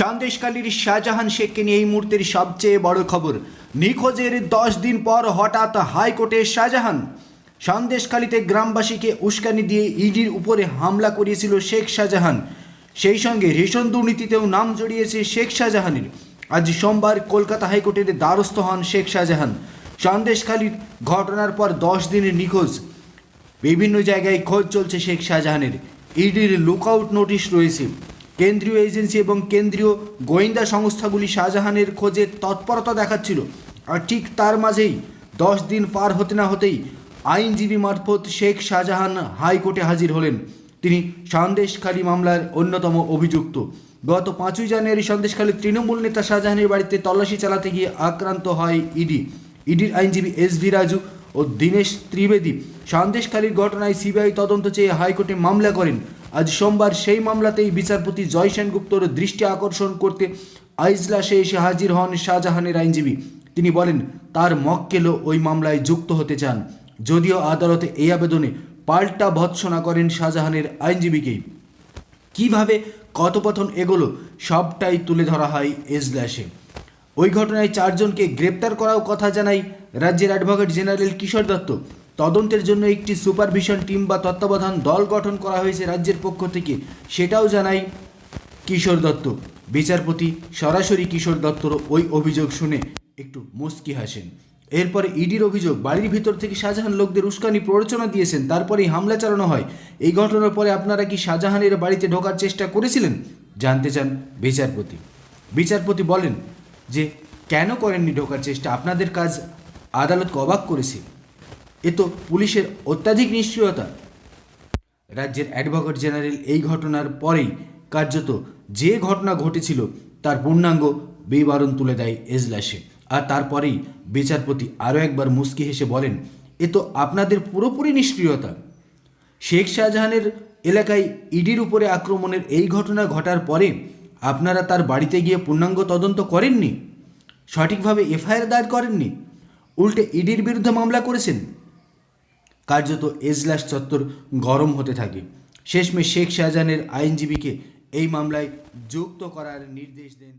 সন্দেশকালীর শাহজাহান শেখকে নিয়ে এই মুহূর্তের সবচেয়ে বড় খবর। নিখোঁজের দশ দিন পর হঠাৎ হাইকোর্টে শাহজাহান সন্দেশখালীতে গ্রামবাসীকে উস্কানি দিয়ে ইডির উপরে হামলা করিয়েছিল শেখ শাহজাহান। সেই সঙ্গে রেশন দুর্নীতিতেও নাম জড়িয়েছে শেখ শাহজাহানের। আজ সোমবার কলকাতা হাইকোর্টের দ্বারস্থ হন শেখ শাহজাহান। সন্দেশখালীর ঘটনার পর দশ দিনের নিখোঁজ। বিভিন্ন জায়গায় খোঁজ চলছে শেখ শাহজাহানের। ইডির লুকআউট নোটিশ রয়েছে। কেন্দ্রীয় এজেন্সি এবং কেন্দ্রীয় গোয়েন্দা সংস্থাগুলি শাহজাহানের খোঁজে তৎপরতা দেখাচ্ছিল। আর ঠিক তার মাঝেই দশ দিন পার হতে না হতেই আইনজীবী মারফত শেখ শাহজাহান হাইকোর্টে হাজির হলেন। তিনি সন্দেশখালী মামলার অন্যতম অভিযুক্ত। গত পাঁচই জানুয়ারি সন্দেশখালী তৃণমূল নেতা শাহজাহানের বাড়িতে তল্লাশি চালাতে গিয়ে আক্রান্ত হয় ইডি। ইডির আইনজীবী এস ভি রাজু ও দীনেশ ত্রিবেদী সন্দেশখালীর ঘটনায় সিবিআই তদন্ত চেয়ে হাইকোর্টে মামলা করেন। আজ সোমবার সেই মামলাতেই বিচারপতি জয় সেনগুপ্তর দৃষ্টি আকর্ষণ করতে আইজলাসে এসে হাজির হন শাহজাহানের আইনজীবী। তিনি বলেন, তার মক্কেলও ওই মামলায় যুক্ত হতে চান। যদিও আদালতে এই আবেদনে পাল্টা ভৎসনা করেন শাহজাহানের আইনজীবীকেই কীভাবে কথোপথন এগোলো, সবটাই তুলে ধরা হয় এজলাসে। ওই ঘটনায় চারজনকে গ্রেপ্তার করাও কথা জানাই রাজ্যের অ্যাডভোকেট জেনারেল কিশোর দত্ত। তদন্তের জন্য একটি সুপারভিশন টিম বা তত্ত্বাবধান দল গঠন করা হয়েছে রাজ্যের পক্ষ থেকে। সেটাও জানাই কিশোর দত্ত। বিচারপতি সরাসরি কিশোর দত্তর ওই অভিযোগ শুনে একটু মুস্কি হাসেন। এরপরে ইডির অভিযোগ, বাড়ির ভিতর থেকে শাহজাহান লোকদের উস্কানি প্ররোচনা দিয়েছেন, তারপরেই হামলা চালানো হয়। এই ঘটনার পরে আপনারা কি শাহজাহানের বাড়িতে ঢোকার চেষ্টা করেছিলেন? জানতে চান বিচারপতি। বিচারপতি বলেন যে, কেন করেননি ঢোকার চেষ্টা? আপনাদের কাজ আদালতকে অবাক করেছে। এ তো পুলিশের অত্যাধিক নিশ্চয়তা। রাজ্যের অ্যাডভোকেট জেনারেল এই ঘটনার পরেই কার্যত যে ঘটনা ঘটেছিল, তার পূর্ণাঙ্গ বিবরণ তুলে দেয় এজলাসে। আর তারপরেই বিচারপতি আরও একবার মুস্কি হেসে বলেন, এ তো আপনাদের পুরোপুরি নিষ্ক্রিয়তা। শেখ শাহজাহানের এলাকায় ইডির উপরে আক্রমণের এই ঘটনা ঘটার পরে আপনারা তার বাড়িতে গিয়ে পূর্ণাঙ্গ তদন্ত করেননি? সঠিকভাবে এফআইআর দায়ের করেননি? উল্টে ইডির বিরুদ্ধে মামলা করেছেন? কার্যত এজলাস চত্বর গরম হতে থাকে। শেষমেশ শেখ শাহজাহানের আইনজীবীকে এই মামলায় যুক্ত করার নির্দেশ দেন